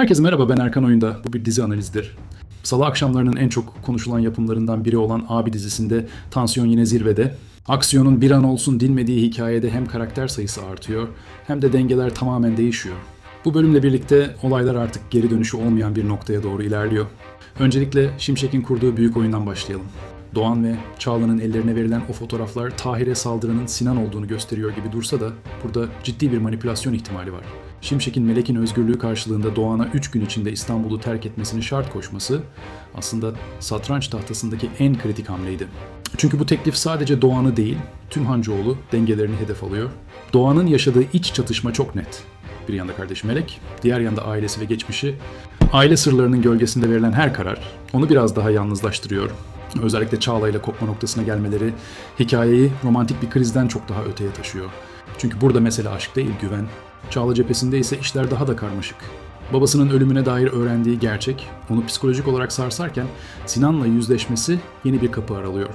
Herkese merhaba ben Erkan Oyunda. Bu bir dizi analizidir. Salı akşamlarının en çok konuşulan yapımlarından biri olan Abi dizisinde tansiyon yine zirvede. Aksiyonun bir an olsun dinmediği hikayede hem karakter sayısı artıyor hem de dengeler tamamen değişiyor. Bu bölümle birlikte olaylar artık geri dönüşü olmayan bir noktaya doğru ilerliyor. Öncelikle Şimşek'in kurduğu büyük oyundan başlayalım. Doğan ve Çağla'nın ellerine verilen o fotoğraflar Tahir'e saldırının Sinan olduğunu gösteriyor gibi dursa da burada ciddi bir manipülasyon ihtimali var. Şimşek'in Melek'in özgürlüğü karşılığında Doğan'a 3 gün içinde İstanbul'u terk etmesini şart koşması aslında satranç tahtasındaki en kritik hamleydi. Çünkü bu teklif sadece Doğan'ı değil, tüm Hancıoğlu dengelerini hedef alıyor. Doğan'ın yaşadığı iç çatışma çok net. Bir yanda kardeşi Melek, diğer yanda ailesi ve geçmişi. Aile sırlarının gölgesinde verilen her karar onu biraz daha yalnızlaştırıyor. Özellikle Çağla ile kopma noktasına gelmeleri hikayeyi romantik bir krizden çok daha öteye taşıyor. Çünkü burada mesele aşk değil güven. Çağla cephesinde ise işler daha da karmaşık. Babasının ölümüne dair öğrendiği gerçek onu psikolojik olarak sarsarken Sinan'la yüzleşmesi yeni bir kapı aralıyor.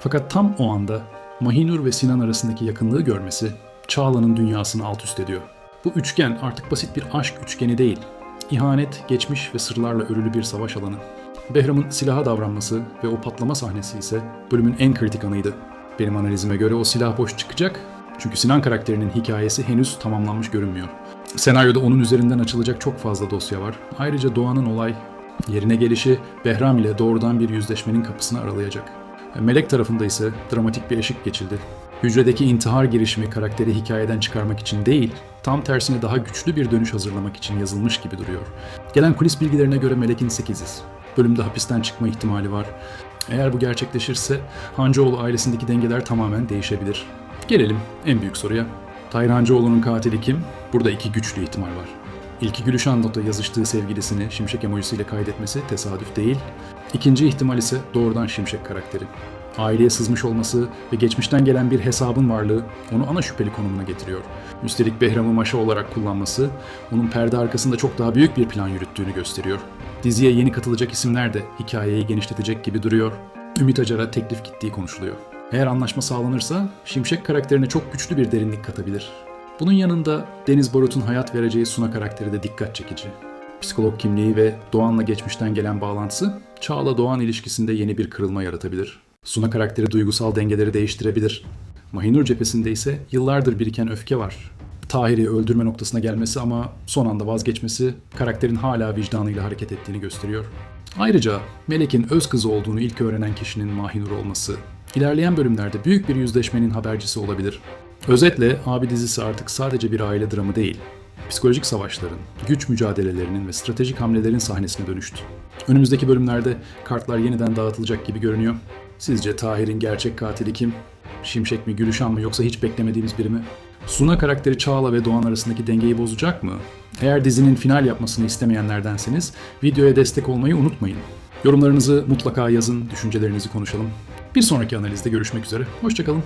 Fakat tam o anda Mahinur ve Sinan arasındaki yakınlığı görmesi Çağla'nın dünyasını alt üst ediyor. Bu üçgen artık basit bir aşk üçgeni değil. İhanet, geçmiş ve sırlarla örülü bir savaş alanı. Behram'ın silaha davranması ve o patlama sahnesi ise bölümün en kritik anıydı. Benim analizime göre o silah boş çıkacak çünkü Sinan karakterinin hikayesi henüz tamamlanmış görünmüyor. Senaryoda onun üzerinden açılacak çok fazla dosya var. Ayrıca Doğan'ın olay yerine gelişi Behram ile doğrudan bir yüzleşmenin kapısını aralayacak. Melek tarafında ise dramatik bir eşik geçildi. Hücredeki intihar girişimi karakteri hikayeden çıkarmak için değil, tam tersine daha güçlü bir dönüş hazırlamak için yazılmış gibi duruyor. Gelen kulis bilgilerine göre Melek'in 8'iz. Bölümde hapisten çıkma ihtimali var. Eğer bu gerçekleşirse Hancıoğlu ailesindeki dengeler tamamen değişebilir. Gelelim en büyük soruya. Tahir Hancıoğlu'nun katili kim? Burada iki güçlü ihtimal var. İlki Gülüşen Not'a yazıştığı sevgilisini Şimşek emojisiyle kaydetmesi tesadüf değil. İkinci ihtimal ise doğrudan Şimşek karakteri. Aileye sızmış olması ve geçmişten gelen bir hesabın varlığı onu ana şüpheli konumuna getiriyor. Üstelik Behram'ı maşa olarak kullanması onun perde arkasında çok daha büyük bir plan yürüttüğünü gösteriyor. Diziye yeni katılacak isimler de hikayeyi genişletecek gibi duruyor. Ümit Acar'a teklif gittiği konuşuluyor. Eğer anlaşma sağlanırsa Şimşek karakterine çok güçlü bir derinlik katabilir. Bunun yanında Deniz Barut'un hayat vereceği Suna karakteri de dikkat çekici. Psikolog kimliği ve Doğan'la geçmişten gelen bağlantısı Çağla Doğan ilişkisinde yeni bir kırılma yaratabilir. Suna karakteri duygusal dengeleri değiştirebilir. Mahinur cephesinde ise yıllardır biriken öfke var. Tahir'i öldürme noktasına gelmesi ama son anda vazgeçmesi karakterin hala vicdanıyla hareket ettiğini gösteriyor. Ayrıca Melek'in öz kızı olduğunu ilk öğrenen kişinin Mahinur olması, ilerleyen bölümlerde büyük bir yüzleşmenin habercisi olabilir. Özetle abi dizisi artık sadece bir aile dramı değil, psikolojik savaşların, güç mücadelelerinin ve stratejik hamlelerin sahnesine dönüştü. Önümüzdeki bölümlerde kartlar yeniden dağıtılacak gibi görünüyor. Sizce Tahir'in gerçek katili kim? Şimşek mi, Gülüşan mı yoksa hiç beklemediğimiz biri mi? Suna karakteri Çağla ve Doğan arasındaki dengeyi bozacak mı? Eğer dizinin final yapmasını istemeyenlerdenseniz videoya destek olmayı unutmayın. Yorumlarınızı mutlaka yazın, düşüncelerinizi konuşalım. Bir sonraki analizde görüşmek üzere. Hoşçakalın.